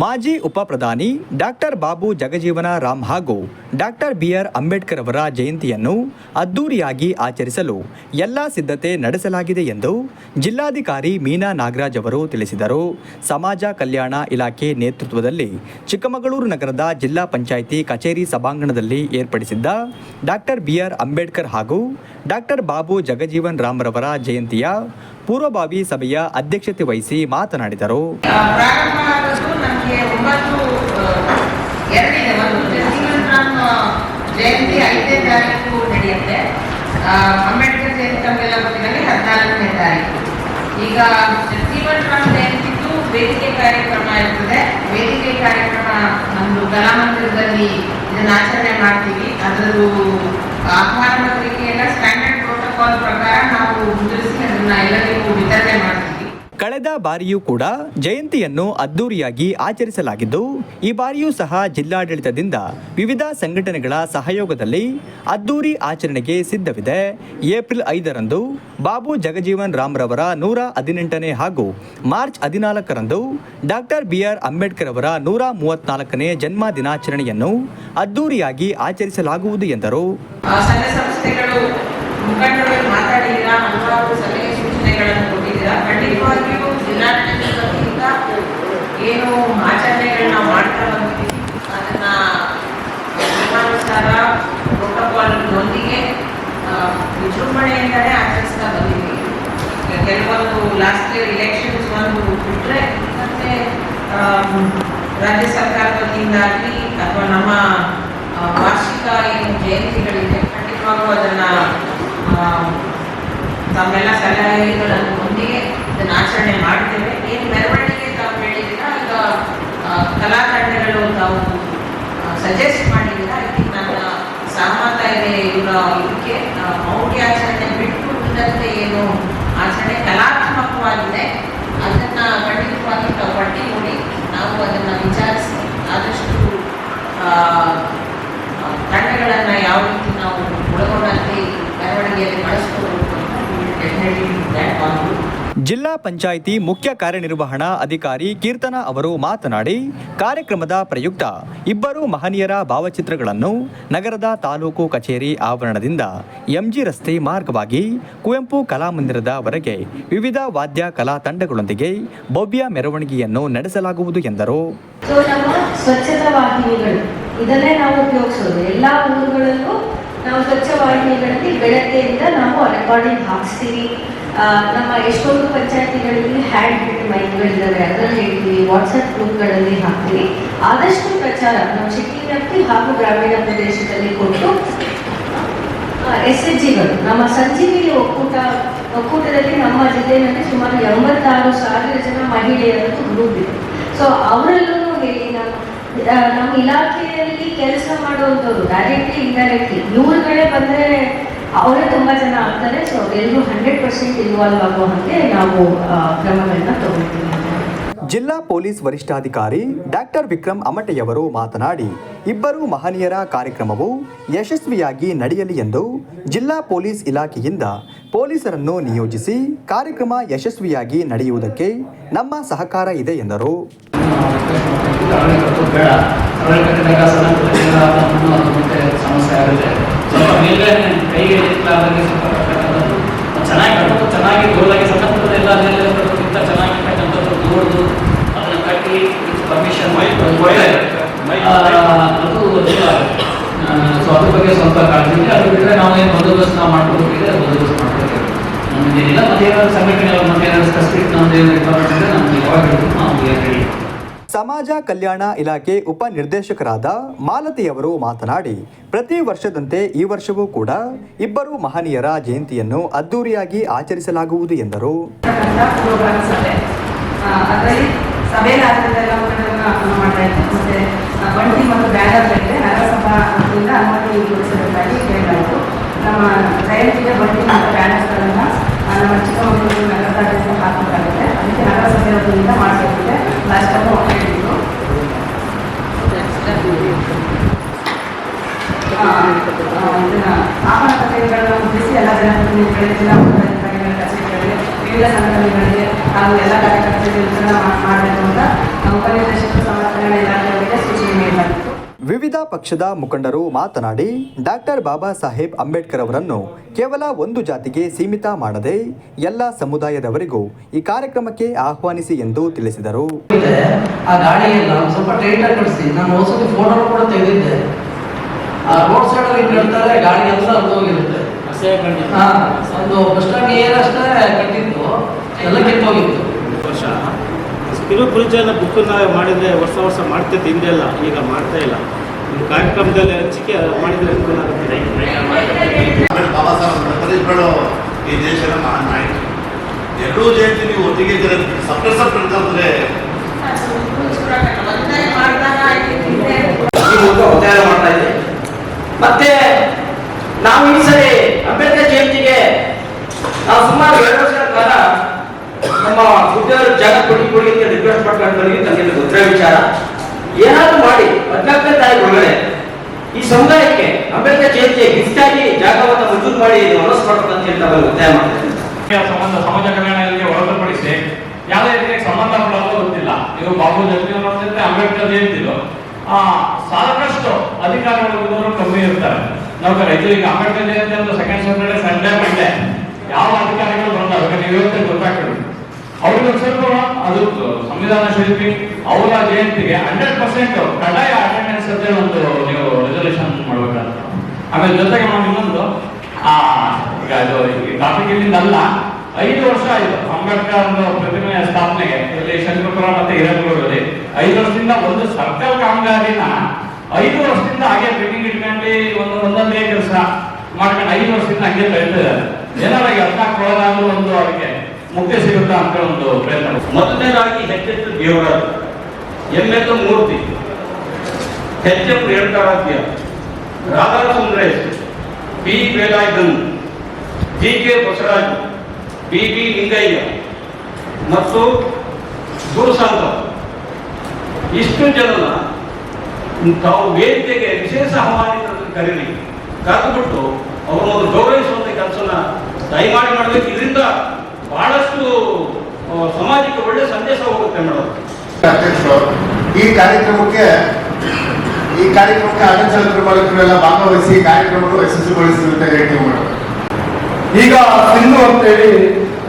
ಮಾಜಿ ಉಪ ಪ್ರಧಾನಿ ಡಾಕ್ಟರ್ ಬಾಬು ಜಗಜೀವನ ರಾಮ್ ಹಾಗೂ ಡಾಕ್ಟರ್ ಬಿಆರ್ ಅಂಬೇಡ್ಕರ್ ಅವರ ಜಯಂತಿಯನ್ನು ಅದ್ದೂರಿಯಾಗಿ ಆಚರಿಸಲು ಎಲ್ಲ ಸಿದ್ಧತೆ ನಡೆಸಲಾಗಿದೆ ಎಂದು ಜಿಲ್ಲಾಧಿಕಾರಿ ಮೀನಾ ನಾಗರಾಜ್ ಅವರು ತಿಳಿಸಿದರು. ಸಮಾಜ ಕಲ್ಯಾಣ ಇಲಾಖೆ ನೇತೃತ್ವದಲ್ಲಿ ಚಿಕ್ಕಮಗಳೂರು ನಗರದ ಜಿಲ್ಲಾ ಪಂಚಾಯಿತಿ ಕಚೇರಿ ಸಭಾಂಗಣದಲ್ಲಿ ಏರ್ಪಡಿಸಿದ್ದ ಡಾಕ್ಟರ್ ಬಿಆರ್ ಅಂಬೇಡ್ಕರ್ ಹಾಗೂ ಡಾಕ್ಟರ್ ಬಾಬು ಜಗಜೀವನ್ ರಾಮ್ರವರ ಜಯಂತಿಯ ಪೂರ್ವಭಾವಿ ಸಭೆಯ ಅಧ್ಯಕ್ಷತೆ ವಹಿಸಿ ಮಾತನಾಡಿದರು. ಆ, ಎರಡಿದೆ ಒಂದು. ಜಗಜೀವನ್ ಜಯಂತಿ ಐದನೇ ತಾರೀಕು ನಡೆಯುತ್ತೆ. ಅಂಬೇಡ್ಕರ್ ಜಯಂತಿ ತಮಗೆಲ್ಲ ಗೊತ್ತಿದ್ದಂಗೆ ಹದಿನಾಲ್ಕನೇ ತಾರೀಕು. ಈಗ ಜಗಜೀವನ್ ರಾಮ್ ಜಯಂತಿದು ವೇದಿಕೆ ಕಾರ್ಯಕ್ರಮ ಇರ್ತದೆ. ವೇದಿಕೆ ಕಾರ್ಯಕ್ರಮ ನಮ್ಮದು ಕಲಾಮಂದಿರದಲ್ಲಿ ಇದನ್ನ ಆಚರಣೆ ಮಾಡ್ತೀವಿ. ಅದರದ್ದು ಆಹ್ವಾನ ಪತ್ರಿಕೆಯನ್ನ ಸ್ಟ್ಯಾಂಡರ್ಡ್ ಪ್ರೋಟೋಕಾಲ್ ಪ್ರಕಾರ ನಾವು ಮುದ್ರಿಸಿ ಅದನ್ನ ಎಲ್ಲರಿಗೂ ವಿತರಣೆ ಮಾಡ್ತೀವಿ. ಕಳೆದ ಬಾರಿಯೂ ಕೂಡ ಜಯಂತಿಯನ್ನು ಅದ್ದೂರಿಯಾಗಿ ಆಚರಿಸಲಾಗಿದ್ದು, ಈ ಬಾರಿಯೂ ಸಹ ಜಿಲ್ಲಾಡಳಿತದಿಂದ ವಿವಿಧ ಸಂಘಟನೆಗಳ ಸಹಯೋಗದಲ್ಲಿ ಅದ್ದೂರಿ ಆಚರಣೆಗೆ ಸಿದ್ಧವಿದೆ. ಏಪ್ರಿಲ್ ಐದರಂದು ಬಾಬು ಜಗಜೀವನ್ ರಾಮ್ರವರ ನೂರ ಹದಿನೆಂಟನೇ ಹಾಗೂ ಮಾರ್ಚ್ ಹದಿನಾಲ್ಕರಂದು ಡಾಕ್ಟರ್ ಬಿ ಆರ್ ಅಂಬೇಡ್ಕರ್ ಅವರ ನೂರ ಮೂವತ್ನಾಲ್ಕನೇ ಜನ್ಮ ದಿನಾಚರಣೆಯನ್ನು ಅದ್ದೂರಿಯಾಗಿ ಆಚರಿಸಲಾಗುವುದು ಎಂದರು. ಆಚರಣೆಗಳನ್ನ ಮಾಡ್ತಾ ಬಂದಿದ್ದೀವಿ ಅದನ್ನ ನಿಯಮಾನುಸಾರ ಪ್ರೋಟೋಕಾಲ್ನೊಂದಿಗೆ ವಿಜೃಂಭಣೆಯಿಂದಲೇ ಆಚರಿಸ್ತಾ ಬಂದಿದ್ದೀವಿ ಕೆಲವೊಂದು ಲಾಸ್ಟ್ ಇಯರ್ ಇಲೆಕ್ಷನ್ಸ್ ಒಂದು ಬಿಟ್ಟರೆ ಮತ್ತೆ ರಾಜ್ಯ ಸರ್ಕಾರದ ವತಿಯಿಂದಾಗಲಿ ಅಥವಾ ನಮ್ಮ ವಾರ್ಷಿಕ ಏನು ಜಯಂತಿಗಳಿದೆ ಖಂಡಿತವಾಗೂ ಅದನ್ನ ತಮ್ಮೆಲ್ಲ ಸಲಹೆಗಳನ್ನು ಹೊಂದಿಗೆ ಇದನ್ನು ಆಚರಣೆ ಮಾಡ್ತೇವೆ ಏನು ಮೆರವಣಿಗೆ ತಾವು ಹೇಳಿದ್ದೀರಾ ಈಗ ಆ, ಕಲಾ ತಂಡಗಳು ತಾವು ಸಜೆಸ್ಟ್ ಮಾಡಿದ್ದೀರಾ ಇದಕ್ಕೆ ನನ್ನ ಸಹಮತ ಇದೆ ಇವರ ಇದಕ್ಕೆ. ಮೌಢ್ಯ ಆಚರಣೆ ಬಿಟ್ಟು ಉಳಿದಂತೆ ಏನು ಆಚರಣೆ ಕಲಾತ್ಮಕವಾಗಿದೆ. ಅದನ್ನು ಖಂಡಿತವಾಗಿ ತಾವು ಪಟ್ಟಿ ನೋಡಿ. ನಾವು ಅದನ್ನು ವಿಚಾರಿಸಿ. ಆದಷ್ಟು ಆ, ಆ, ತಂಡಗಳನ್ನ ಯಾವ ರೀತಿ ನಾವು ಒಳಗೊಂಡಂತೆ ಈ ಮೆರವಣಿಗೆಯಲ್ಲಿ ಬಳಸ್ಕೋಬೇಕು ಅಂತ ಡೆಫಿನೆಟ್ಲಿ ದ್ಯಾಟ್ ಆನ್ ಜಿಲ್ಲಾ ಪಂಚಾಯಿತಿ ಮುಖ್ಯ ಕಾರ್ಯನಿರ್ವಹಣಾ ಅಧಿಕಾರಿ ಕೀರ್ತನ ಅವರು ಮಾತನಾಡಿ, ಕಾರ್ಯಕ್ರಮದ ಪ್ರಯುಕ್ತ ಇಬ್ಬರು ಮಹನೀಯರ ಭಾವಚಿತ್ರಗಳನ್ನು ನಗರದ ತಾಲೂಕು ಕಚೇರಿ ಆವರಣದಿಂದ ಎಂಜಿ ರಸ್ತೆ ಮಾರ್ಗವಾಗಿ ಕುವೆಂಪು ಕಲಾಮಂದಿರದವರೆಗೆ ವಿವಿಧ ವಾದ್ಯ ಕಲಾ ತಂಡಗಳೊಂದಿಗೆ ಭವ್ಯ ಮೆರವಣಿಗೆಯನ್ನು ನಡೆಸಲಾಗುವುದು ಎಂದರು. ಇದನ್ನೇ ನಾವು ಉಪಯೋಗಿಸೋದು. ಎಲ್ಲ ಊರುಗಳಲ್ಲೂ ನಾವು ಸ್ವಚ್ಛ ವಾಹಿನಿಗಳಲ್ಲಿ ಬೆಳಗ್ಗೆಯಿಂದ ನಾವು ರೆಕಾರ್ಡಿಂಗ್ ಹಾಕ್ಸ್ತೀವಿ. ನಮ್ಮ ಎಷ್ಟೊಂದು ಪಂಚಾಯತಿಗಳಲ್ಲಿ ಹ್ಯಾಂಡ್ ಬಿಟ್ ಮೈಕ್ಗಳಿದ್ದಾವೆ. ಅದರಲ್ಲಿ ಹೇಳ್ತೀವಿ. ವಾಟ್ಸಪ್ ಗ್ರೂಪ್ಗಳಲ್ಲಿ ಹಾಕ್ತೀವಿ. ಆದಷ್ಟು ಪ್ರಚಾರ ನಮ್ಮ ಸಿಟಿ ವ್ಯಾಪ್ತಿ ಹಾಗೂ ಗ್ರಾಮೀಣ ಪ್ರದೇಶದಲ್ಲಿ ಕೊಟ್ಟು ಎಸ್ ಎಚ್ ಜಿಗಳು ನಮ್ಮ ಸಂಜೀವಿನಿ ಒಕ್ಕೂಟ, ಒಕ್ಕೂಟದಲ್ಲಿ ನಮ್ಮ ಜಿಲ್ಲೆಯಲ್ಲಿ ಸುಮಾರು ಎಂಬತ್ತಾರು ಸಾವಿರ ಜನ ಮಹಿಳೆಯರನ್ನು ಗ್ರೂಪ್ ಇದೆ ಸೊ ಅವರಲ್ಲೂ ಹೇಳಿ ನಾನು ನಮ್ಮ ಇಲಾಖೆಯಲ್ಲಿ ಕೆಲಸ ಮಾಡುವಂಥವ್ರು ಡೈರೆಕ್ಟ್ಲಿ ಇಂಡೈರೆಕ್ಟ್ಲಿ ಇವ್ರುಗಳೇ ಬಂದರೆ ಅವರೇ ತುಂಬ ಜನ ಆಗ್ತಾರೆ ಸೊ ಎಲ್ಲರೂ ಹಂಡ್ರೆಡ್ ಪರ್ಸೆಂಟ್ ಇನ್ವಾಲ್ವ್ ಆಗೋ ಹಾಗೆ ನಾವು ಕ್ರಮಗಳನ್ನ ತಗೊಳ್ತೀವಿ. ಜಿಲ್ಲಾ ಪೊಲೀಸ್ ವರಿಷ್ಠಾಧಿಕಾರಿ ಡಾಕ್ಟರ್ ವಿಕ್ರಮ್ ಅಮಟೆಯವರು ಮಾತನಾಡಿ ಇಬ್ಬರು ಮಹನೀಯರ ಕಾರ್ಯಕ್ರಮವು ಯಶಸ್ವಿಯಾಗಿ ನಡೆಯಲಿ ಎಂದು ಜಿಲ್ಲಾ ಪೊಲೀಸ್ ಇಲಾಖೆಯಿಂದ ಪೊಲೀಸರನ್ನು ನಿಯೋಜಿಸಿ ಕಾರ್ಯಕ್ರಮ ಯಶಸ್ವಿಯಾಗಿ ನಡೆಯುವುದಕ್ಕೆ ನಮ್ಮ ಸಹಕಾರ ಇದೆ ಎಂದರು. ಸಮಸ್ಯೆ ಆಗುತ್ತೆ ಸ್ವಲ್ಪ ಮೇಲೆ ಕೈಗೆ ಚೆನ್ನಾಗಿ ಕಟ್ಟಬೇಕು ಚೆನ್ನಾಗಿ ಸಣ್ಣ ಪುಟ್ಟದ ಎಲ್ಲ ಮೇಲೆ ಕಟ್ಟೋದಕ್ಕಿಂತ ಚೆನ್ನಾಗಿ ಕಟ್ಟಂಥದ್ದು ನೋಡ್ದು ಅದನ್ನ ಕಟ್ಟಿ ಪರ್ಮಿಷನ್ ಅದು ದೂರ ಆಗುತ್ತೆ ಸೊ ಅದ್ರ ಬಗ್ಗೆ ಸ್ವಲ್ಪ ಕಾಳಜಿ ಇದೆ ಅದು ಬಿಟ್ಟರೆ ನಾವು ಏನು ಬಂದೋಬಸ್ತ್ ನಾವು ಮಾಡ್ಕೋಬೇಕಿದೆ ಅದು ಬಂದೋಬಸ್ತ್ ಮಾಡ್ಕೋಬೇಕು ನಮ್ದೇನಿಲ್ಲ ಮತ್ತೆ ಏನಾದ್ರು ಸಂಘಟನೆ ಮತ್ತೆ ಏನಾದ್ರು ಸ್ಪೆಸಿಫಿಕ್ ನಮ್ದು ಏನು ರಿಕ್ವೈರ್ಮೆಂಟ್ ಇದೆ ನಮ್ಗೆ ಯಾವಾಗ ಹೇಳಿದ್ರು ನಾವು ಹೇಳಿ ಸಮಾಜ ಕಲ್ಯಾಣ ಇಲಾಖೆ ಉಪನಿರ್ದೇಶಕರಾದ ಮಾಲತಿಯವರು ಮಾತನಾಡಿ, ಪ್ರತಿ ವರ್ಷದಂತೆ ಈ ವರ್ಷವೂ ಕೂಡ ಇಬ್ಬರು ಮಹನೀಯರ ಜಯಂತಿಯನ್ನು ಅದ್ದೂರಿಯಾಗಿ ಆಚರಿಸಲಾಗುವುದು ಎಂದರು. ನಮ್ಮ ಜಯಂತಿಗೆ ಬಂಟಿ ಮತ್ತು ಬ್ಯಾನರ್ಸ್ಗಳನ್ನು ನಮ್ಮ ಚಿಕ್ಕಮಗಳೂರು ನಗರದಾದ್ಯಂತ ಹಾಕಬೇಕಾಗುತ್ತೆ. ಅದಕ್ಕೆ ನಗರಸಭೆ ವತಿಯಿಂದ ಮಾಡಬೇಕಿದೆ ಲಾಸ್ಟ್ ಟೈಮ್ ಹೇಳಿದ್ರು ಆ, ಆ, ಇದನ್ನ ಆಹ್ವಾನ ಪತ್ರಿಕೆಗಳನ್ನು ಮುದ್ರಿಸಿ ಎಲ್ಲ ಜನಪ್ರತಿನಿಧಿಗಳಿಗೆ ಜಿಲ್ಲಾ ಅಧಿಕಾರಿಗಳ ಕಚೇರಿಗಳಿಗೆ ವಿವಿಧ ಸಂಘಟನೆಗಳಿಗೆ ಹಾಗೂ ಎಲ್ಲ ಕಾರ್ಯಕರ್ತರಿಗೆ ಮಾಡಬೇಕು ಅಂತ ಉಪನಿರ್ದೇಶಕ ಕಲ್ಯಾಣ ಇಲಾಖೆಯವರಿಗೆ ಸೂಚನೆ ನೀಡಲಾಗಿತ್ತು ವಿವಿಧ ಪಕ್ಷದ ಮುಖಂಡರು ಮಾತನಾಡಿ, ಡಾಕ್ಟರ್ ಬಾಬಾ ಸಾಹೇಬ್ ಅಂಬೇಡ್ಕರ್ ಅವರನ್ನು ಕೇವಲ ಒಂದು ಜಾತಿಗೆ ಸೀಮಿತ ಮಾಡದೆ ಎಲ್ಲ ಸಮುದಾಯದವರಿಗೂ ಈ ಕಾರ್ಯಕ್ರಮಕ್ಕೆ ಆಹ್ವಾನಿಸಿ ಎಂದು ತಿಳಿಸಿದರು. ಆ ಗಾಡಿಯೆಲ್ಲ ಸ್ವಲ್ಪ ಟೈಟ್ ನಾನು ಫೋಟೋ ಕೂಡ ತೆಗೆದಿದ್ದೆ. ಆ ರೋಡ್ ಸೈಡ್ ಅಲ್ಲಿ ಕಟ್ತಾರೆ ಗಾಡಿ ಎಲ್ಲ ಅದು ಹೋಗಿರುತ್ತೆ ಹಾ ಒಂದು ಬಸ್ ಸ್ಟ್ಯಾಂಡ್ ಏರಷ್ಟೇ ಕಟ್ಟಿತ್ತು ಎಲ್ಲ ಕಿತ್ತೋಗಿತ್ತು ವರ್ಷ. ಕಿರು ಎಲ್ಲ ಬುಕ್ಕನ್ನ ಮಾಡಿದರೆ ವರ್ಷ ವರ್ಷ ಮಾಡ್ತೈತೆ ಹಿಂದೆ ಎಲ್ಲ ಈಗ ಮಾಡ್ತಾ ಇಲ್ಲ. ಈ ಕಾರ್ಯಕ್ರಮದಲ್ಲಿ ಹಂಚಿಕೆ ಮಾಡಿದರೆ ಅನುಕೂಲ ಆಗುತ್ತೆ. ಬಾಬಾ ಸಾಹೇಬ್ ಅಂಬೇಡ್ಕರ್ ಈ ದೇಶದ ಮಹಾನ್ ನಾಯಕ ಎರಡೂ ಜಯಂತಿ ನೀವು ಒಟ್ಟಿಗೆ ಸಪ್ರೇಟ್ ಸಪ್ರೇಟ್ ಅಂದ್ರೆ ಒಂದೇ ಮಾಡಿದಾಗ ಆಯ್ತು ಹಿಂದೆ ಈ ಮೂಲಕ ಒತ್ತಾಯ ಮಾಡ್ತಾ ಇದ್ದೇವೆ ಮತ್ತೆ ನಾವು ಈ ಸರಿ ಅಂಬೇಡ್ಕರ್ ಜಯಂತಿಗೆ ನಾವು ಸುಮಾರು ಎರಡು ವರ್ಷಗಳ ಕಾಲ ನಮ್ಮ ಹುದ್ದೆಯವರು ಜಾಗ ಕೊಡಿ ಕೊಡಿ ಅಂತ ರಿಕ್ವೆಸ್ಟ್ ಮಾಡ್ಕೊಂಡು ತಮಗೆ ಗೊತ್ತಿರೋ ವಿಚಾರ. ಏನಾದ್ರು ಮಾಡಿ ಹದಿನಾಲ್ಕನೇ ತಾರೀಕು ಒಳಗಡೆ ಈ ಸಮುದಾಯಕ್ಕೆ ಅಂಬೇಡ್ಕರ್ ಜಯಂತಿಗೆ ಗಿಫ್ಟ್ ಆಗಿ ಜಾಗವನ್ನು ಮಂಜೂರು ಮಾಡಿ ಅನೌನ್ಸ್ ಅಂತ ಹೇಳಿ ನಾವು ಒತ್ತಾಯ ಮಾಡ್ತೇವೆ ಸಂಬಂಧ ಸಮಾಜ ಕಲ್ಯಾಣ ಇಲಾಖೆ ಹೊರತುಪಡಿಸಿ ಯಾವುದೇ ರೀತಿಯ ಸಂಬಂಧ ಗೊತ್ತಿಲ್ಲ. ಇದು ಬಾಬು ಜಯಂತಿ ಅಂಬೇಡ್ಕರ್ ಜಯಂತಿದು. ಆ ಸಾಕಷ್ಟು ಅಧಿಕಾರಿಗಳು ಕಮ್ಮಿ ಇರ್ತಾರೆ. ನಾವು ರೈತರಿಗೆ ಅಂಬೇಡ್ಕರ್ ಜಯಂತಿ ಅಂತ ಸೆಕೆಂಡ್ ಸ್ಯಾಟರ್ಡೆ ಸಂಡೇ ಮಂಡೇ ಯಾವ ಅಧಿಕಾರಿಗಳು ಬಂದಾಗ ನೀವು ಇವತ್ತೇ ಗೊತ್ತಾಗ್ತದೆ. ಅವ್ರಿಗೆ ಸ್ವಲ್ಪ ಅದು ಸಂವಿಧಾನ ಶಿಲ್ಪಿ, ಅವರ ಜಯಂತಿಗೆ ಹಂಡ್ರೆಡ್ ಪರ್ಸೆಂಟ್ ಕಡ್ಡಾಯ ಅಟೆಂಡೆನ್ಸ್ ಅಂತ ಒಂದು ನೀವು ರೆಸಲ್ಯೂಷನ್ ಮಾಡ್ಬೇಕಾಗುತ್ತೆ. ಆಮೇಲೆ ಜೊತೆಗೆ ನಾವು ಇನ್ನೊಂದು, ಆ, ಈಗ ಅದು ಟಾಪಿಕ್ ಇಲ್ಲಿಂದ ಅಲ್ಲ ಐದು ವರ್ಷ ಆಯ್ತು. ಅಂಬೇಡ್ಕರ್ ಒಂದು ಪ್ರತಿಮೆಯ ಸ್ಥಾಪನೆಗೆ ಇಲ್ಲಿ ಶಂಕರಪುರ ಮತ್ತೆ ಹಿರೇನಗರದಲ್ಲಿ ಐದು ವರ್ಷದಿಂದ ಒಂದು ಸರ್ಕಲ್ ಕಾಮಗಾರಿನ ಐದು ವರ್ಷದಿಂದ ಹಾಗೆ ಬಿಲ್ಡಿಂಗ್ ಇಟ್ಕೊಂಡು ಒಂದು ಒಂದೊಂದೇ ಕೆಲಸ ಮಾಡ್ಕೊಂಡು ಐದು ವರ್ಷದಿಂದ ಹಂಗೆ ಬೆಳೆದಿದ್ದಾರೆ ಏನಾರ ಅರ್ಥ ಕೊಡೋದಾದ್ರೂ ಒಂದು ಅವರಿಗೆ ಮುಕ್ತಿ ಸಿಗುತ್ತಾ ಅಂತ ಒಂದು ಪ್ರಯತ್ನ ಮೊದಲನೇದಾಗಿ ಹೆಚ್ಚೆಚ್ಚು ದೇವರ M L Murthy. H M Renukaradhya Radha Sundaresh P Velayudhan G. K. Basavaraj. B B Lingaiah ಮತ್ತು ಗುರುಸಾಂತ ಇಷ್ಟು ಜನನ ತಾವು ವೇದಿಕೆಗೆ ವಿಶೇಷ ಆಹ್ವಾನಿತ ಕರೀರಿ. ಕರೆದುಬಿಟ್ಟು ಅವರನ್ನು ಗೌರವಿಸುವಂಥ ಕೆಲಸನ ದಯಮಾಡಿ ಮಾಡಬೇಕು. ಇದರಿಂದ ಬಹಳಷ್ಟು ಸಮಾಜಕ್ಕೆ ಒಳ್ಳೆ ಸಂದೇಶ ಹೋಗುತ್ತೆ ಮೇಡಮ್. ಈ ಕಾರ್ಯಕ್ರಮಕ್ಕೆ ಈ ಕಾರ್ಯಕ್ರಮಕ್ಕೆ ಅಗಚಂದ್ರ ಬಾಲಕರು ಎಲ್ಲ ಭಾಗವಹಿಸಿ ಕಾರ್ಯಕ್ರಮವನ್ನು ಯಶಸ್ವಿಗೊಳಿಸಿ ಅಂತ ಹೇಳ್ತೀವಿ ಮೇಡಮ್. ಈಗ ಅಂತೇಳಿ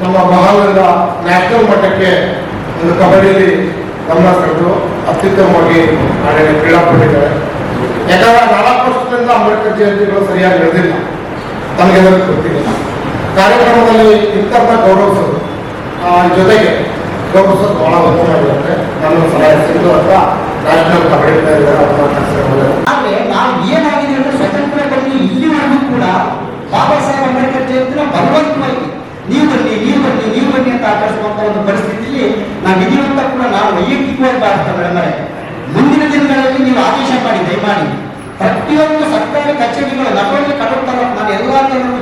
ನಮ್ಮ ಮಹಾನಂದ ನ್ಯಾಷನಲ್ ಮಟ್ಟಕ್ಕೆ ಒಂದು ಕಬಡ್ಡಿಯಲ್ಲಿ ಗಮನ ಸೆಳೆದು ಅತ್ಯುತ್ತಮವಾಗಿ ಆಡಳಿ ಕ್ರೀಡಾಪಟ್ಟಿದ್ದಾರೆ ಯಾಕಂದ್ರೆ ನಾಲ್ಕು ವರ್ಷದಿಂದ ಅಂಬೇಡ್ಕರ್ ಜಯಂತಿಗಳು ಸರಿಯಾಗಿ ನಡೆದಿಲ್ಲ. ತಮಗೆಲ್ಲರೂ ಗೊತ್ತಿಲ್ಲ ಕಾರ್ಯಕ್ರಮದಲ್ಲಿ ಇಂಥವ್ರನ್ನ ಗೌರವಿಸೋದು ಜೊತೆಗೆ ಗೌರವಿಸೋದು ಬಹಳ ಉತ್ತಮವಾಗಿರುತ್ತೆ ನನ್ನ ಸಲಹೆ ಸಿಗ್ತು ಅಂತ ನ್ಯಾಷನಲ್ ಕಬಡ್ಡಿ ಪ್ಲೇಯರ್ ನಾವು ಏನಾಗಿದೆ ಅಂದ್ರೆ ಸ್ವತಂತ್ರ ಕೂಡ ಬಾಬಾ ಸಾಹೇಬ್ ಬಲವಂತವಾಗಿ ನೀವು ಬನ್ನಿ ನೀವು ಬನ್ನಿ ನೀವು ಬನ್ನಿ ಅಂತ ಆಕರ್ಷಿಸುವಂತ ಒಂದು ಪರಿಸ್ಥಿತಿಯಲ್ಲಿ ನಾವು ವಿಧಿವಂತ ಕೂಡ ನಾವು ವೈಯಕ್ತಿಕವಾಗಿ ಭಾವಿಸ್ತೇವೆ ಮುಂದಿನ ದಿನಗಳಲ್ಲಿ ನೀವು ಆದೇಶ ಮಾಡಿ, ದಯಮಾಡಿ. ಪ್ರತಿಯೊಂದು ಸರ್ಕಾರಿ ಕಚೇರಿಗಳು ನಮ್ಮಲ್ಲಿ ಕಡುತ್ತಾರೆ ನಾನು ಎಲ್ಲ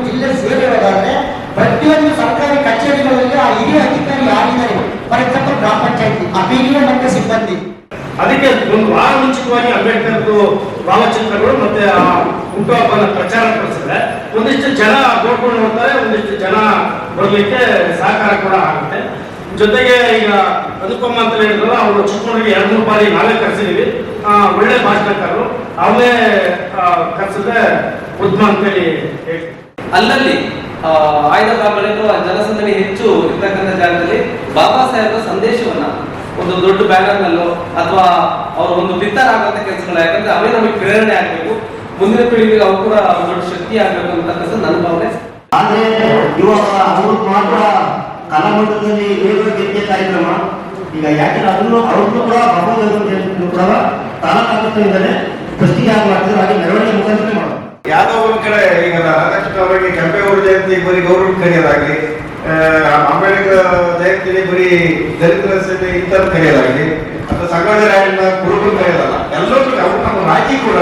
ಜಿಲ್ಲೆ ಸೇರಿರೋದಾದ್ರೆ ಪ್ರತಿಯೊಂದು ಸರ್ಕಾರಿ ಕಚೇರಿಗಳಲ್ಲಿ ಆ ಹಿರಿಯ ಅಧಿಕಾರಿ ಯಾರಿದ್ದಾರೆ? ಫಾರ್ ಎಕ್ಸಾಂಪಲ್ ಗ್ರಾಮ ಪಂಚಾಯತಿ, ಆ ಹಿರಿಯ ಮಟ್ಟ ಸಿಬ್ಬಂದಿ. ಅದಕ್ಕೆ ಒಂದು ವಾರ ಮುಂಚಿತವಾಗಿ ಅಂಬೇಡ್ಕರ್ದು ಭಾವಚಿತ್ರಗಳು ಮತ್ತೆ ಹುಟ್ಟುಹಬ್ಬನ ಪ್ರಚಾರ ಪಡಿಸಿದ್ರೆ ಒಂದಿಷ್ಟು ಜನ ನೋಡ್ಕೊಂಡು ಹೋಗ್ತಾರೆ ಬರ್ಲಿಕ್ಕೆ ಸಹಕಾರ ಕೂಡ ಆಗುತ್ತೆ. ಜೊತೆಗೆ ಈಗ ಅನುಪಮ ಅಂತ ಹೇಳಿದ್ರಲ್ಲ ಅವರು ಚಿಕ್ಕಮಗಳೂರಿಗೆ ಎರಡು ಮೂರು ಬಾರಿ ನಾವೇ ಕರೆಸಿದೀವಿ. ಆ, ಒಳ್ಳೆ ಭಾಷಣಕಾರರು. ಅವನೇ ಕರೆಸಿದ್ರೆ ಉದ್ಮ ಅಂತೇಳಿ ಅಲ್ಲಲ್ಲಿ ಆ, ಆಯ್ದ ಪ್ರಾಬಲ್ಯಗಳು ಜನಸಂದಣಿ ಹೆಚ್ಚು ಇರ್ತಕ್ಕಂಥ ಜಾಗದಲ್ಲಿ ಬಾಬಾ ಸಾಹೇಬರ ಸಂದೇಶವನ್ನ ಒಂದು ದೊಡ್ಡ ಬ್ಯಾನರ್ನಲ್ಲೋ ಅಥವಾ ಅವ್ರ ಒಂದು ಪಿತ್ತರ ಆಗುವಂತ ಕೆಲಸಗಳು ಯಾಕಂದ್ರೆ ಅವೇ ನಮಗೆ ಪ್ರೇರಣೆ ಆಗಬೇಕು. ಮುಂದಿನ ಪೀಳಿಗೆಗೆ ಅವ್ರು ಕೂಡ ದೊಡ್ಡ ಶಕ್ತಿ ಆಗಬೇಕು ಅಂತಕ್ಕಂಥ ನನ್ನ ಭಾವನೆ. ಆದ್ರೆ ಇವಾಗ ಅವರು ಮಾತ್ರ ಕಲಾಮಂಡಲದಲ್ಲಿ ಏಳು ಗೆದ್ದೆ ಕಾರ್ಯಕ್ರಮ. ಈಗ ಯಾಕಂದ್ರೆ ಅದನ್ನು ಅವ್ರದ್ದು ಕೂಡ ಬಾಬು ಕೂಡ ತಾಲೂಕಾಗತ್ತದಿಂದಲೇ ಫಸ್ಟಿಗೆ ಆಗಿ ಮಾಡ್ತಿದ್ರು. ಹಾಗೆ ಮೆರವಣಿಗೆ ಮುಖಾಂತರ ಮಾಡೋದು. ಯಾವ್ದೋ ಒಂದ್ ಕಡೆ ಈಗ ರಾಧಾಕೃಷ್ಣ ಅವರಿಗೆ ಕೆಂಪೇಗೌಡ ಜಯಂತಿ ಬರೀ ಗೌರವ ಕರೆಯೋದಾಗ್ಲಿ ಅಂಬೇಡ್ಕರ್ ಜಯಂತಿಲಿ ಬರೀ ದಲಿತರ ಸೇತೆ ಇಂಥದ್ದು ಕರೆಯೋದಾಗ್ಲಿ ಅಥವಾ ಸಂಗೊಳ್ಳಿ ರಾಯಣ್ಣ ಕುರುಬರು ಕರೆಯೋದಲ್ಲ ಎಲ್ಲರೂ ಅವ್ರು ನಮ್ಮ ರಾಜಿ ಕೂಡ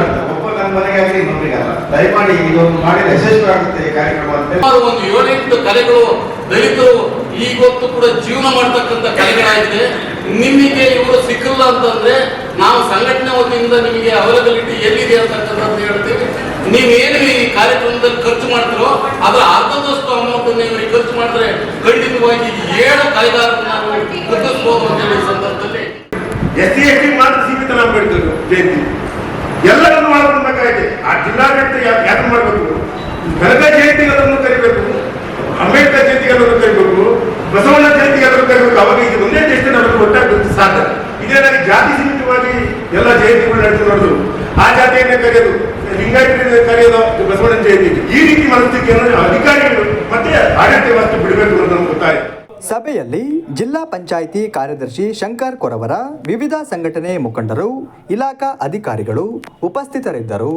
ನನ್ನ ಮನೆಗೆ ಆಗಲಿ ಇನ್ನೊಬ್ಬರಿಗಲ್ಲ ದಯಮಾಡಿ ಇದೊಂದು ಮಾಡಿದ ಯಶಸ್ವಿ ಆಗುತ್ತೆ ಈ ಕಾರ್ಯಕ್ರಮ ಅಂತ ಒಂದು ಏಳೆಂಟು ಕಲೆಗಳು ದಲಿತರು ಈಗೊತ್ತು ಕೂಡ ಜೀವನ ಮಾಡ್ತಕ್ಕಂಥ ಕಲೆಗಳಾಗಿದೆ. ನಿಮಗೆ ಇವರು ಸಿಕ್ಕಿಲ್ಲ ಅಂತಂದ್ರೆ ನಾವು ಸಂಘಟನೆ ವತಿಯಿಂದ ನಿಮಗೆ ಅವೈಲಬಿಲಿಟಿ ಎಲ್ಲಿದೆ ಅಂತಕ್ಕಂಥದ್ದು ಹೇಳ್ತೀವಿ ನೀವೇನು ಈ ಕಾರ್ಯಕ್ರಮದಲ್ಲಿ ಖರ್ಚು ಮಾಡ್ತೀರೋ ಅದರ ಅರ್ಧದಷ್ಟು ಅಮೌಂಟ್ ನೀವು ಖರ್ಚು ಮಾಡಿದ್ರೆ ಖಂಡಿತವಾಗಿ ಏಳು ಕಲೆಗಾರರನ್ನ ನಾವು ಗುರುತಿಸ್ಬೋದು ಅಂತ ಹೇಳಿ ಸಂದರ್ಭದಲ್ಲಿ. ಎಸ್ ಸಿ ಎಸ್ ಟಿ ಮಾತ್ರ ಸೀಮಿತ ಅಂಬೇಡ್ಕರ್ ಜಯಂತಿ. ಎಲ್ಲರನ್ನು ಜಿಲ್ಲಾಡಳಿತ ಯಾಕೆ ಮಾಡಬೇಕು? ಜಯಂತಿಗೆ ಅದನ್ನು ಕರಿಬೇಕು, ಅಂಬೇಡ್ಕರ್ ಜಯಂತಿಗೆ ಅದನ್ನು ಕರಿಬೇಕು, ಬಸವಣ್ಣ ಜಯಂತಿಗೆ ಅದನ್ನು ಕರಿಬೇಕು. ಅವಾಗ ಈಗ ಒಂದೇ ದೇಶದ ಅದನ್ನು ಒಟ್ಟಾಗಿ ಸಾಧ್ಯ. ಇದೇನಾಗಿ ಜಾತಿ ಸೀಮಿತವಾಗಿ ಎಲ್ಲ ಜಯಂತಿಗಳು ನಡೆದು ಆ ಜಾತಿಯನ್ನೇ ಕರೆಯೋದು, ಲಿಂಗಾಯತರನ್ನೇ ಕರೆಯೋದು ಬಸವಣ್ಣನ ಜಯಂತಿ. ಈ ರೀತಿ ಮನಸ್ಥಿತಿಯನ್ನು ಅಧಿಕಾರಿಗಳು ಮತ್ತೆ ಆಡಳಿತ ವ್ಯವಸ್ಥೆ ಬಿಡಬೇಕು ಅಂತ ನಮ್ಗೆ ಗೊತ್ತಾಯಿತು. ಸಭೆಯಲ್ಲಿ ಜಿಲ್ಲಾ ಪಂಚಾಯಿತಿ ಕಾರ್ಯದರ್ಶಿ ಶಂಕರ್ ಕೊರವರ ವಿವಿಧ ಸಂಘಟನೆ ಮುಖಂಡರು ಇಲಾಖಾ ಅಧಿಕಾರಿಗಳು ಉಪಸ್ಥಿತರಿದ್ದರು.